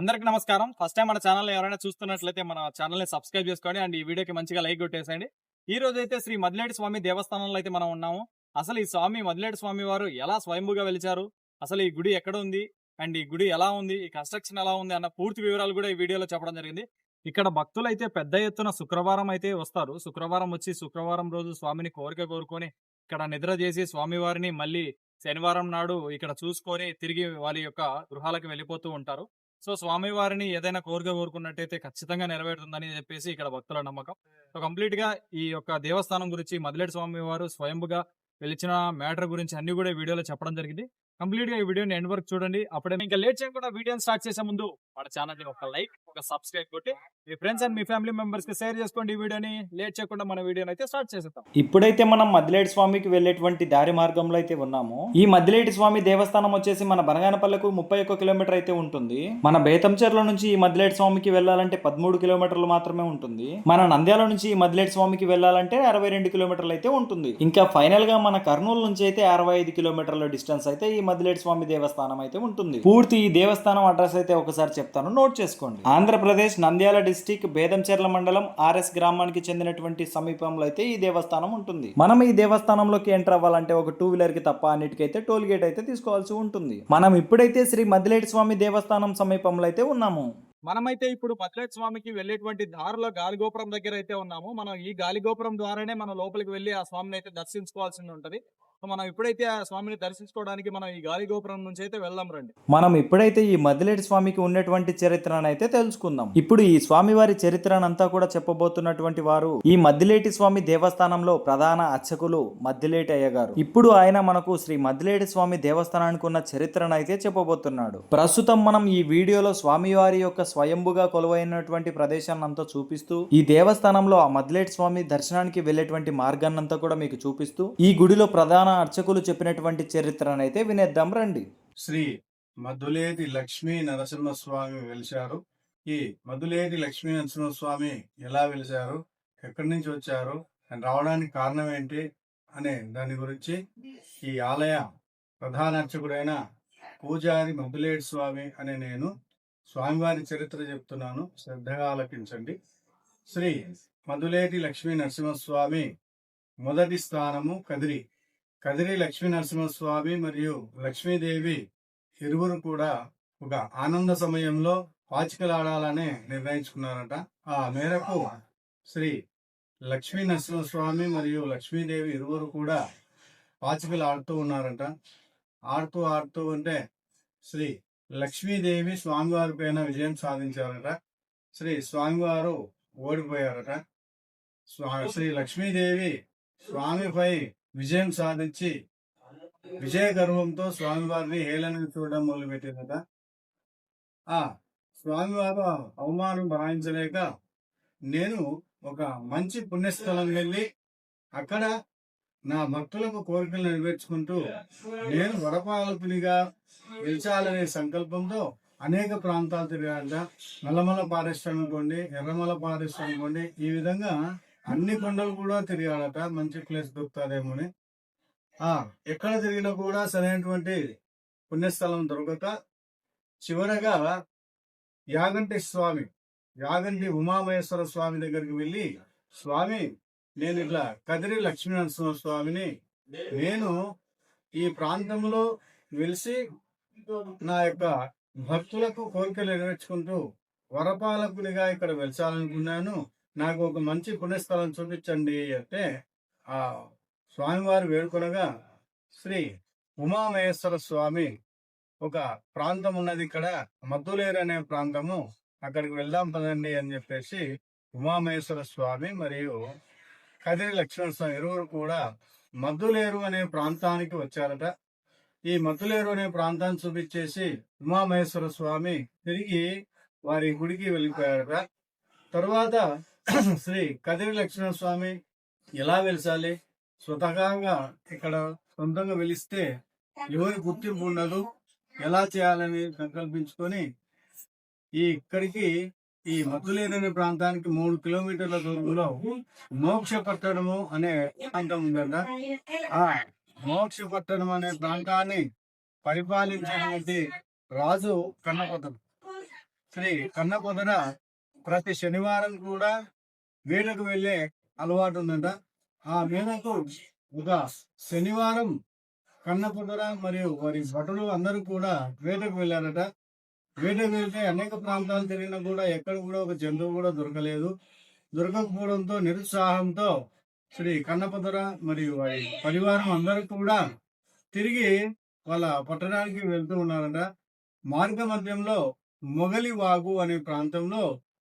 అందరికి నమస్కారం. First time మన ఛానల్ ఎవరైనా చూస్తున్నట్లయితే మన ఛానల్ని సబ్స్క్రైబ్ చేసుకోండి అండ్ ఈ వీడియోకి మంచిగా లైక్ కొట్టేసండి ఈ రోజు అయితే శ్రీ మదిలేటి స్వామి దేవస్థానంలో అయితే మనం ఉన్నాము. అసలు ఈ స్వామి మదిలేటి స్వామి వారు ఎలా స్వయంభూగా వెలిచారు? అసలు ఈ గుడి ఎక్కడ ఉంది? అండ్ ఈ గుడి ఎలా ఉంది? ఈ కన్స్ట్రక్షన్ ఎలా ఉంది? అన్న పూర్తి వివరాలు కూడా ఈ వీడియోలో చెప్పడం జరిగింది. ఇక్కడ భక్తులు అయితే పెద్ద ఎత్తున శుక్రవారం అయితే వస్తారు. శుక్రవారం వచ్చి శుక్రవారం రోజు స్వామిని కోరిక కోరుకొని ఇక్కడ నిద్ర చేసి స్వామివారిని మళ్ళీ శనివారం నాడు ఇక్కడ చూసుకొని తిరిగి వాళ్ళ యొక్క గృహాలకు వెళ్ళిపోతూ ఉంటారు. సో స్వామివారిని ఏదైనా కోరిక కోరుకున్నట్టయితే ఖచ్చితంగా నెరవేరుతుందని చెప్పేసి ఇక్కడ భక్తుల నమ్మకం. సో కంప్లీట్గా ఈ యొక్క దేవస్థానం గురించి మదిలేటి స్వామి వారు స్వయంభుగా వెలిచిన మ్యాటర్ గురించి అన్ని కూడా వీడియోలో చెప్పడం జరిగింది. కంప్లీట్గా ఈ వీడియోని ఎండ్ వరకు చూడండి. అప్పుడే ఇంకా లేట్ చేయకుండా వీడియోని స్టార్ట్ చేసే ముందు మన ఛానల్ని ఒక లైక్ ఒక సబ్స్క్రైబ్ కొట్టి మీ ఫ్రెండ్స్ అండ్ మీ ఫ్యామిలీ మెంబర్స్కి షేర్ చేసుకోండి ఈ వీడియోని. లేట్ చేయకుండా మన వీడియోని అయితే స్టార్ట్ చేసేద్దాం. ఇప్పుడైతే మనం మద్దిలేటి స్వామికి వెళ్ళేటువంటి దారి మార్గంలో అయితే ఉన్నాము. ఈ మద్దిలేటి స్వామి దేవస్థానం వచ్చేసి మన బనగానపల్లెకు ముప్పై ఒక్క కిలోమీటర్ అయితే ఉంటుంది. మన బేతంచెర్ల నుంచి ఈ మద్దిలేటి స్వామికి వెళ్ళాలంటే పదమూడు కిలోమీటర్లు మాత్రమే ఉంటుంది. మన నంద్యాల నుంచి ఈ మద్దిలేటి స్వామికి వెళ్ళాలంటే అరవై రెండు కిలోమీటర్లు అయితే ఉంటుంది. ఇంకా ఫైనల్గా మన కర్నూలు నుంచి అయితే అరవై ఐదు కిలోమీటర్ల డిస్టెన్స్ అయితే ఈ మద్దిలేటి స్వామి దేవస్థానం అయితే ఉంటుంది. పూర్తి ఈ దేవస్థానం అడ్రస్ అయితే ఒకసారి చెప్తాను. నోట్ చేసుకోండి. ఆంధ్రప్రదేశ్ నంద్యాల డిస్టిక్ బేదంచెర్ల మండలం ఆర్ఎస్ గ్రామానికి చెందినటువంటి సమీపంలో అయితే ఈ దేవస్థానం ఉంటుంది. మనం ఈ దేవస్థానంలోకి ఎంటర్ అవ్వాలంటే ఒక టూ వీలర్కి తప్ప అన్నిటికైతే టోల్ గేట్ అయితే తీసుకోవాల్సి ఉంటుంది. మనం ఇప్పుడైతే శ్రీ మద్దిలేటి స్వామి దేవస్థానం సమీపంలో అయితే ఉన్నాము. మనమైతే ఇప్పుడు మద్లేట్ స్వామికి వెళ్ళేటువంటి దారిలో గాలిగోపురం దగ్గర అయితే ఉన్నాము. మనం ఈ గాలిగోపురం ద్వారానే మనం లోపలికి వెళ్ళి ఆ స్వామిని అయితే దర్శించుకోవాల్సి ఉంటది. మనం ఇప్పుడైతే ఆ స్వామిని దర్శించుకోవడానికి మనం ఈ గాలి గోపురం నుంచి అయితే వెళ్దాం రండి. మనం ఇప్పుడైతే ఈ మద్దిలేటి స్వామికి ఉన్నటువంటి చరిత్రను అయితే తెలుసుకుందాం. ఇప్పుడు ఈ స్వామి వారి చరిత్రనంతా కూడా చెప్పబోతున్నటువంటి వారు ఈ మద్దిలేటి స్వామి దేవస్థానంలో ప్రధాన అర్చకులు మద్దిలేటి అయ్య గారు ఇప్పుడు ఆయన మనకు శ్రీ మద్దిలేటి స్వామి దేవస్థానానికి ఉన్న చరిత్రను అయితే చెప్పబోతున్నాడు. ప్రస్తుతం మనం ఈ వీడియోలో స్వామివారి యొక్క స్వయంభుగా కొలువైనటువంటి ప్రదేశాన్ని అంతా చూపిస్తూ ఈ దేవస్థానంలో ఆ మద్దిలేటి స్వామి దర్శనానికి వెళ్ళేటువంటి మార్గాన్నంతా కూడా మీకు చూపిస్తూ ఈ గుడిలో ప్రధాన అర్చకులు చెప్పినటువంటి చరిత్రనైతే వినేద్దాం రండి. శ్రీ మధులేటి లక్ష్మీ నరసింహస్వామి వెలిశారు. ఈ మధులేటి లక్ష్మీ నరసింహస్వామి ఎలా వెలిశారు? ఎక్కడి నుంచి వచ్చారు? రావడానికి కారణం ఏంటి? అనే దాని గురించి ఈ ఆలయ ప్రధాన అర్చకుడైన పూజారి మధులేటి స్వామి అనే నేను స్వామివారి చరిత్ర చెప్తున్నాను. శ్రద్ధగా ఆలకించండి. శ్రీ మధులేటి లక్ష్మీ నరసింహస్వామి మొదటి స్థానము కదిరి. కదిరి లక్ష్మీ నరసింహస్వామి మరియు లక్ష్మీదేవి ఇరువురు కూడా ఒక ఆనంద సమయంలో పాచికలాడాలని నిర్ణయించుకున్నారట. ఆ మేరకు శ్రీ లక్ష్మీ నరసింహస్వామి మరియు లక్ష్మీదేవి ఇరువురు కూడా పాచికలు ఆడుతూ ఉన్నారట. ఆడుతూ ఆడుతూ ఉంటే శ్రీ లక్ష్మీదేవి స్వామివారి పైన విజయం సాధించారట. శ్రీ స్వామివారు ఓడిపోయారట. స్వా- శ్రీ లక్ష్మీదేవి స్వామిపై విజయం సాధించి విజయ గర్వంతో స్వామివారిని హేళన చూడడం మొదలుపెట్టినట ఆ స్వామివారు అవమానం భరాయించలేక నేను ఒక మంచి పుణ్యస్థలం వెళ్ళి అక్కడ నా భక్తులకు కోరికలు నెరవేర్చుకుంటూ నేను వరపాలకునిగా గెలిచాలనే సంకల్పంతో అనేక ప్రాంతాలు తిరిగాడ నల్లమల ఫారెస్ట్ ఎర్రమల ఫారెస్ట్ ఈ విధంగా అన్ని కొండలు కూడా తిరిగాడట మంచి ప్లేస్ దొరుకుతుందేమోని. ఆ ఎక్కడ తిరిగినా కూడా సరైనటువంటి పుణ్యస్థలం దొరకక చివరగా యాగంటి స్వామి యాగంటి ఉమామహేశ్వర స్వామి దగ్గరికి వెళ్ళి స్వామి నేను ఇట్లా కదిరి లక్ష్మీనరసింహ స్వామిని నేను ఈ ప్రాంతంలో వెలిసి నా యొక్క భక్తులకు కోరికలు నెరవేర్చుకుంటూ వరపాలకునిగా ఇక్కడ వెలిచాలనుకున్నాను నాకు ఒక మంచి పుణ్యస్థలం చూపించండి అంటే ఆ స్వామివారు వేడుకొనగా శ్రీ ఉమామహేశ్వర స్వామి ఒక ప్రాంతం ఉన్నది ఇక్కడ. మద్దులేరు అనే ప్రాంతము. అక్కడికి వెళ్దాం పదండి అని చెప్పేసి ఉమామహేశ్వర స్వామి మరియు కదిరి లక్ష్మణ స్వామి ఇరువురు కూడా మద్దులేరు అనే ప్రాంతానికి వచ్చారట. ఈ మద్దులేరు అనే ప్రాంతాన్ని చూపించేసి ఉమామహేశ్వర స్వామి తిరిగి వారి గుడికి వెళ్ళిపోయారట. తరువాత శ్రీ కదిరి లక్ష్మణ స్వామి ఎలా వెలిసాలి? స్వతహాగా ఇక్కడ సొంతంగా వెలిస్తే ఎవరి గుర్తింపు ఉండదు. ఎలా చేయాలని సంకల్పించుకొని ఈ ఇక్కడికి ఈ మధులేరని ప్రాంతానికి మూడు కిలోమీటర్ల దూరంలో మోక్ష పట్టణము అనే ప్రాంతం ఉందంట. ఆ మోక్ష పట్టణం అనే ప్రాంతాన్ని పరిపాలించినటువంటి రాజు కన్నపతను. శ్రీ కన్నపొదర ప్రతి శనివారం కూడా వేటకు వెళ్ళే అలవాటు ఉందంట ఆ మేరకు ఒక శనివారం కన్నపొదర మరియు వారి భటులు అందరూ కూడా వేటకు వెళ్ళారట. వేటకు వెళ్తే అనేక ప్రాంతాలు తిరిగినా కూడా ఎక్కడ కూడా ఒక జంతువు కూడా దొరకలేదు. దొరకకపోవడంతో నిరుత్సాహంతో శ్రీ కన్నపదర మరియు వారి పరివారం అందరూ కూడా తిరిగి వాళ్ళ పట్టణానికి వెళ్తూ ఉన్నారట. మార్గ మధ్యంలో మొగలి వాగు అనే ప్రాంతంలో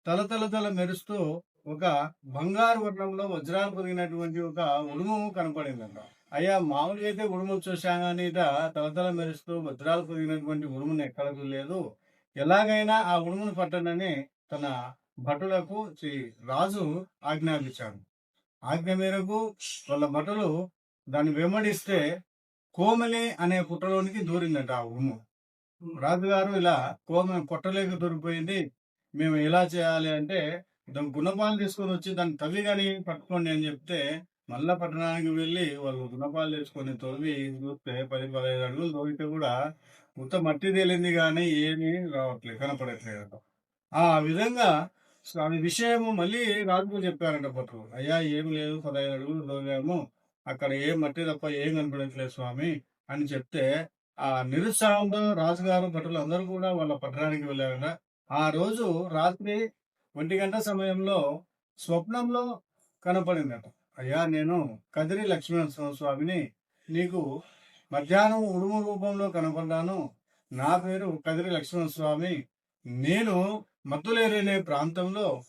తలతల తల మెరుస్తూ ఒక బంగారు వర్ణంలో వజ్రాలు పొదిగినటువంటి ఒక ఉడుము కనపడిందంట. అయ్యా మామూలుగా అయితే ఉడుము చూశాను కానీ తలతల మెరుస్తూ వజ్రాలు పొదిగినటువంటి ఉడుమును ఎక్కడ లేదు ఎలాగైనా ఆ ఉడుమును పట్టనని తన భటులకు శ్రీ రాజు ఆజ్ఞాపించాడు. ఆజ్ఞ మేరకు వాళ్ళ భటులు దాన్ని వెంబడిస్తే కోమలి అనే పుట్టలోనికి దూరిందట ఆ ఉడుము. రాజుగారు ఇలా కోమ పుట్టలేక దూరిపోయింది. మేము ఎలా చేయాలి అంటే దాని గుణపాలు తీసుకొని వచ్చి దాన్ని తవ్వి కానీ పట్టుకోండి అని చెప్తే మళ్ళా పట్టణానికి వెళ్ళి వాళ్ళు గుణపాలు తీసుకొని తవ్వి చూస్తే పది పదహైదు అడుగులు తవ్వితే కూడా ఉత్త మట్టి తేలింది కానీ ఏమీ రావట్లేదు కనపడట్లేదు. ఆ విధంగా స్వామి విషయము మళ్ళీ రాజుకు చెప్పారంట పట్టు అయ్యా ఏం లేదు పదహైదు అడుగులు తోగాము అక్కడ ఏం మట్టి తప్ప ఏం కనపడట్లేదు స్వామి అని చెప్తే ఆ నిరుత్సాహంతో రాజుగారు భటులు అందరూ కూడా వాళ్ళ పట్టణానికి వెళ్ళారంట. ఆ రోజు రాత్రి ఒంటి గంట సమయంలో స్వప్నంలో కనపడిందట. అయ్యా నేను కదిరి లక్ష్మీనరసింహ స్వామిని నీకు మధ్యాహ్నం ఉడుము రూపంలో కనపడ్డాను. నా పేరు కదిరి లక్ష్మణ స్వామి నేను మత్తులేరనే ప్రాంతంలో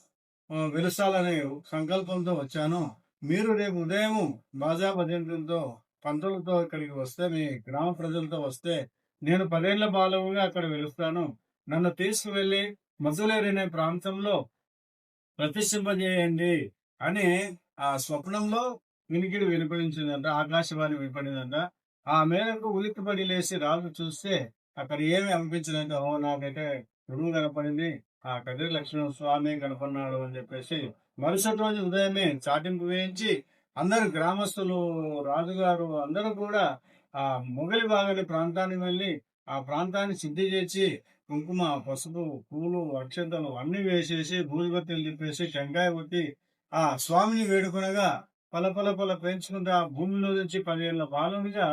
ఆ, వెలుసాలనే సంకల్పంతో వచ్చాను. మీరు రేపు ఉదయం బాజా భజంతులతో పంతులతో ఇక్కడికి వస్తే మీ గ్రామ ప్రజలతో వస్తే నేను పదేళ్ళ బాలవుగా అక్కడ వెలుస్తాను. నన్ను తీసుకువెళ్ళి మధులేరనే ప్రాంతంలో ప్రతిష్ఠింపజేయండి అని ఆ స్వప్నంలో వినికిడి వినిపించిందంట ఆకాశవాణి వినపడిందంట. ఆ మేరకు ఉలిక్కిపడి లేచి రాజు చూస్తే అక్కడ ఏమి అనిపించిందంటే ఓ నాకైతే గురువు కనపడింది ఆ కదిరి లక్ష్మణ స్వామి కనపడినాడు అని చెప్పేసి మరుసటి రోజు ఉదయమే చాటింపు వేయించి అందరు గ్రామస్తులు రాజుగారు అందరూ కూడా ఆ మొగలి బాగలి ప్రాంతానికి వెళ్ళి ఆ ప్రాంతాన్ని సిద్ధి చేసి కుంకుమ పసుపు పూలు అక్షంతలు అన్ని వేసేసి భూజబత్తీలు తిప్పేసి టెంకాయ కొట్టి ఆ స్వామిని వేడుకునగా పల పల పల పెంచుకుంటూ ఆ భూమిలో నుంచి పదేళ్ళ బాలునిగా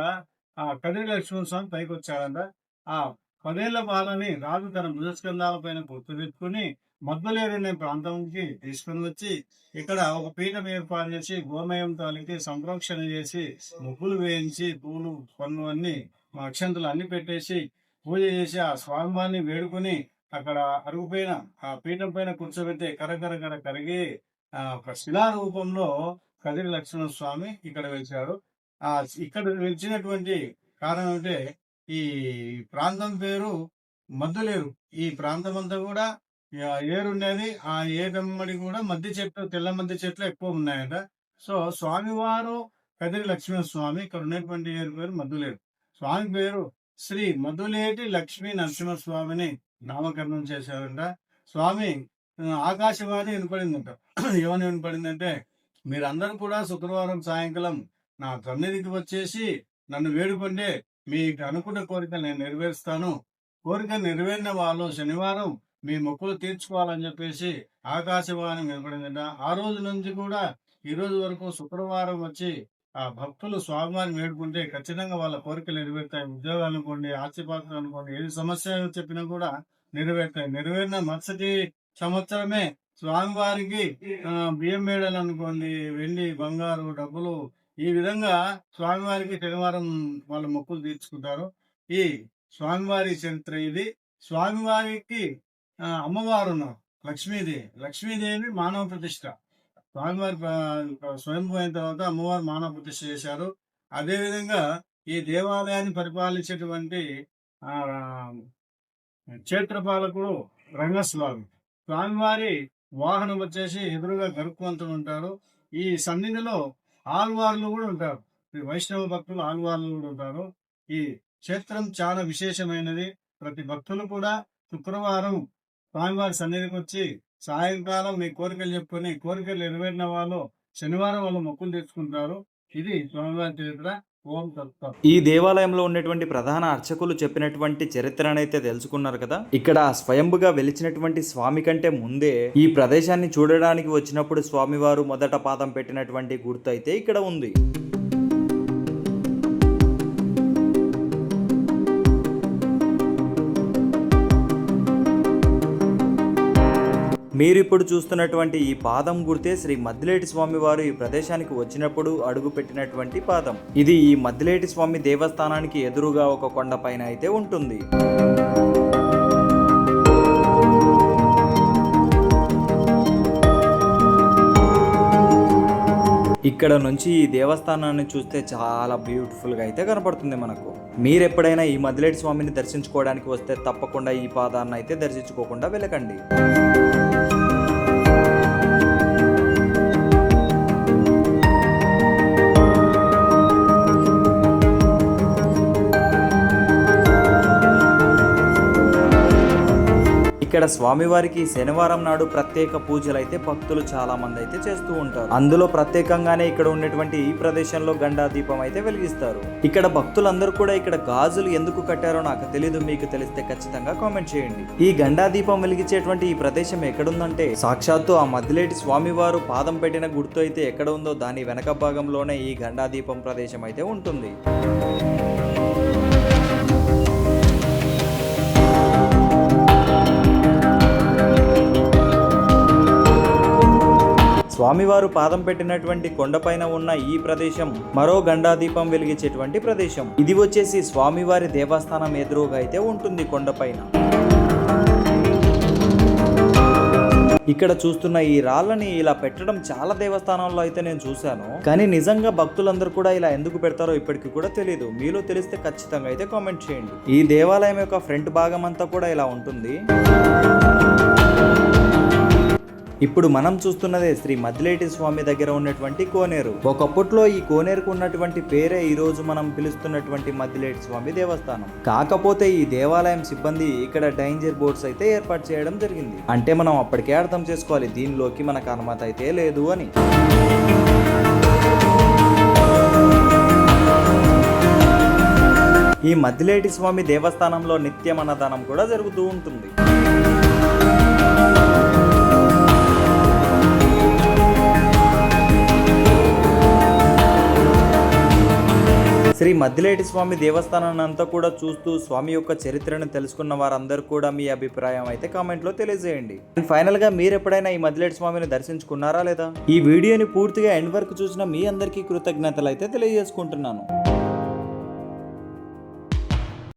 ఆ కదిరి లక్ష్మణ స్వామి పైకి వచ్చాడంట ఆ పదేళ్ళ బాలని రాజు తన భుజస్కంధాల పైన గుర్తుపెట్టుకుని అనే ప్రాంతానికి తీసుకుని వచ్చి ఇక్కడ ఒక పీఠం ఏర్పాటు చేసి గోమయం తాలికి సంరక్షణ చేసి ముగ్గులు వేయించి పూలు పన్ను అన్ని అక్షంతలు అన్ని పెట్టేసి పూజ చేసి ఆ స్వామివారిని వేడుకొని అక్కడ అరుగుపైన ఆ పీఠం పైన కూర్చోబెట్టి కరకర కర కరిగి ఆ ఒక శిలా రూపంలో కదిరి లక్ష్మణ స్వామి ఇక్కడ వెలిచాడు. ఆ ఇక్కడ వెలిచినటువంటి కారణం అంటే ఈ ప్రాంతం పేరు మద్దులేరు. ఈ ప్రాంతం అంతా కూడా ఏరుండేది ఏరు ఉండేది ఆ ఏదమ్మడి కూడా మధ్య చెట్లు తెల్ల మధ్య చెట్లు ఎక్కువ ఉన్నాయట. సో స్వామివారు కదిరి లక్ష్మణ స్వామి ఇక్కడ ఉన్నటువంటి ఏరు పేరు మద్దులేరు. స్వామి పేరు శ్రీ మధులేటి లక్ష్మీ నరసింహ స్వామిని నామకరణం చేశారంట. స్వామి ఆకాశవాణి వినపడిందంట. ఏమని వినపడిందంటే మీరందరూ కూడా శుక్రవారం సాయంకాలం నా సన్నిధికి వచ్చేసి నన్ను వేడుకుంటే మీకు అనుకున్న కోరిక నేను నెరవేరుస్తాను. కోరిక నెరవేరిన వాళ్ళు శనివారం మీ మొక్కులు తీర్చుకోవాలని చెప్పేసి ఆకాశవాణి వినపడిందంట. ఆ రోజు నుంచి కూడా ఈ రోజు వరకు శుక్రవారం వచ్చి ఆ భక్తులు స్వామివారిని వేడుకుంటే ఖచ్చితంగా వాళ్ళ కోరికలు నెరవేరుతాయి. ఉద్యోగం అనుకోండి ఆస్తిపాత్రలు అనుకోండి ఏది సమస్య చెప్పినా కూడా నెరవేరుతాయి. నెరవేరిన మరుసటి సంవత్సరమే స్వామివారికి బియ్యం మేడలు అనుకోండి వెండి బంగారు డబ్బులు ఈ విధంగా స్వామివారికి శనివారం వాళ్ళ మొక్కులు తీర్చుకుంటారు. ఈ స్వామివారి చరిత్ర ఇది. స్వామివారికి అమ్మవారు ఉన్నారు. లక్ష్మీదేవి లక్ష్మీదేవి మానవ ప్రతిష్ట. స్వామివారి స్వయంభూ అయిన తర్వాత అమ్మవారు మానవ ప్రతిష్ఠ చేశారు. అదేవిధంగా ఈ దేవాలయాన్ని పరిపాలించేటువంటి క్షేత్రపాలకుడు రంగస్వామి. స్వామివారి వాహనం వచ్చేసి ఎదురుగా గరుక్వంతుడు ఉంటారు ఈ సన్నిధిలో ఆల్వార్లు కూడా ఉంటారు. ఈ వైష్ణవ భక్తులు ఆల్వార్లు కూడా ఉంటారు. ఈ క్షేత్రం చాలా విశేషమైనది. ప్రతి భక్తులు కూడా శుక్రవారం స్వామివారి సన్నిధికి వచ్చి సాయంకాలం మీ కోరికలు చెప్పుకొని కోరికలు నెరవేరిన వాళ్ళు శనివారం వాళ్ళు మొక్కులు తెచ్చుకుంటారు. ఇది స్వామివారి చరిత్ర. ఓం ఈ దేవాలయంలో ఉన్నటువంటి ప్రధాన అర్చకులు చెప్పినటువంటి చరిత్రనైతే తెలుసుకున్నారు కదా. ఇక్కడ స్వయంభుగా వెలిచినటువంటి స్వామి కంటే ముందే ఈ ప్రదేశాన్ని చూడడానికి వచ్చినప్పుడు స్వామివారు మొదట పాదం పెట్టినటువంటి గుర్తు అయితే ఇక్కడ ఉంది. మీరు ఇప్పుడు చూస్తున్నటువంటి ఈ పాదం గుర్తే శ్రీ మద్దిలేటి స్వామి వారు ఈ ప్రదేశానికి వచ్చినప్పుడు అడుగు పెట్టినటువంటి పాదం. ఇది ఈ మద్దిలేటి స్వామి దేవస్థానానికి ఎదురుగా ఒక కొండ పైన అయితే ఉంటుంది. ఇక్కడ నుంచి ఈ దేవస్థానాన్ని చూస్తే చాలా బ్యూటిఫుల్గా అయితే కనపడుతుంది మనకు. మీరు ఎప్పుడైనా ఈ మద్దిలేటి స్వామిని దర్శించుకోవడానికి వస్తే తప్పకుండా ఈ పాదాన్ని అయితే దర్శించుకోకుండా వెళ్ళకండి. స్వామివారికి శనివారం నాడు ప్రత్యేక పూజలు అయితే భక్తులు చాలా మంది అయితే చేస్తూ ఉంటారు. అందులో ప్రత్యేకంగానే ఇక్కడ ఉన్నటువంటి ఈ ప్రదేశంలో గండా దీపం అయితే వెలిగిస్తారు. ఇక్కడ భక్తులందరూ కూడా ఇక్కడ గాజులు ఎందుకు కట్టారో నాకు తెలియదు మీకు తెలిస్తే ఖచ్చితంగా కామెంట్ చేయండి. ఈ గండా దీపం వెలిగించేటువంటి ఈ ప్రదేశం ఎక్కడుందంటే సాక్షాత్తు ఆ మద్దిలేటి స్వామివారు పాదం పెట్టిన గుర్తు అయితే ఎక్కడ ఉందో దాని వెనక భాగంలోనే ఈ గండా దీపం ప్రదేశం అయితే ఉంటుంది. స్వామివారు పాదం పెట్టినటువంటి కొండపైన ఉన్న ఈ ప్రదేశం మరో గండాదీపం వెలిగించేటువంటి ప్రదేశం. ఇది వచ్చేసి స్వామివారి దేవస్థానం ఎదురుగా అయితే ఉంటుంది కొండపైన ఇక్కడ చూస్తున్న ఈ రాళ్ళని ఇలా పెట్టడం చాలా దేవస్థానాల్లో అయితే నేను చూశాను. కానీ నిజంగా భక్తులందరూ కూడా ఇలా ఎందుకు పెడతారో ఇప్పటికి కూడా తెలియదు మీలో తెలిస్తే ఖచ్చితంగా అయితే కామెంట్ చేయండి. ఈ దేవాలయం యొక్క ఫ్రంట్ భాగం అంతా కూడా ఇలా ఉంటుంది. ఇప్పుడు మనం చూస్తున్నదే శ్రీ మద్దిలేటి స్వామి దగ్గర ఉన్నటువంటి కోనేరు. ఒకప్పట్లో ఈ కోనేరుకు ఉన్నటువంటి పేరే ఈ రోజు మనం పిలుస్తున్నటువంటి మద్దిలేటి స్వామి దేవస్థానం. కాకపోతే ఈ దేవాలయం సిబ్బంది ఇక్కడ డేంజర్ బోర్డ్స్ అయితే ఏర్పాటు చేయడం జరిగింది. అంటే మనం అప్పటికే అర్థం చేసుకోవాలి దీనిలోకి మనకు అనుమతి అయితే లేదు అని. ఈ మద్దిలేటి స్వామి దేవస్థానంలో నిత్యం అన్నదానం కూడా జరుగుతూ ఉంటుంది. మద్దిలేటి స్వామి దేవస్థానాన్ని అంతా కూడా చూస్తూ స్వామి యొక్క చరిత్రను తెలుసుకున్న వారందరూ కూడా మీ అభిప్రాయం అయితే కామెంట్లో తెలియజేయండి. అండ్ ఫైనల్గా మీరు ఎప్పుడైనా ఈ మద్దిలేటి స్వామిని దర్శించుకున్నారా లేదా? ఈ వీడియోని పూర్తిగా ఎండ్ వరకు చూసిన మీ అందరికీ కృతజ్ఞతలు అయితే తెలియజేసుకుంటున్నాను.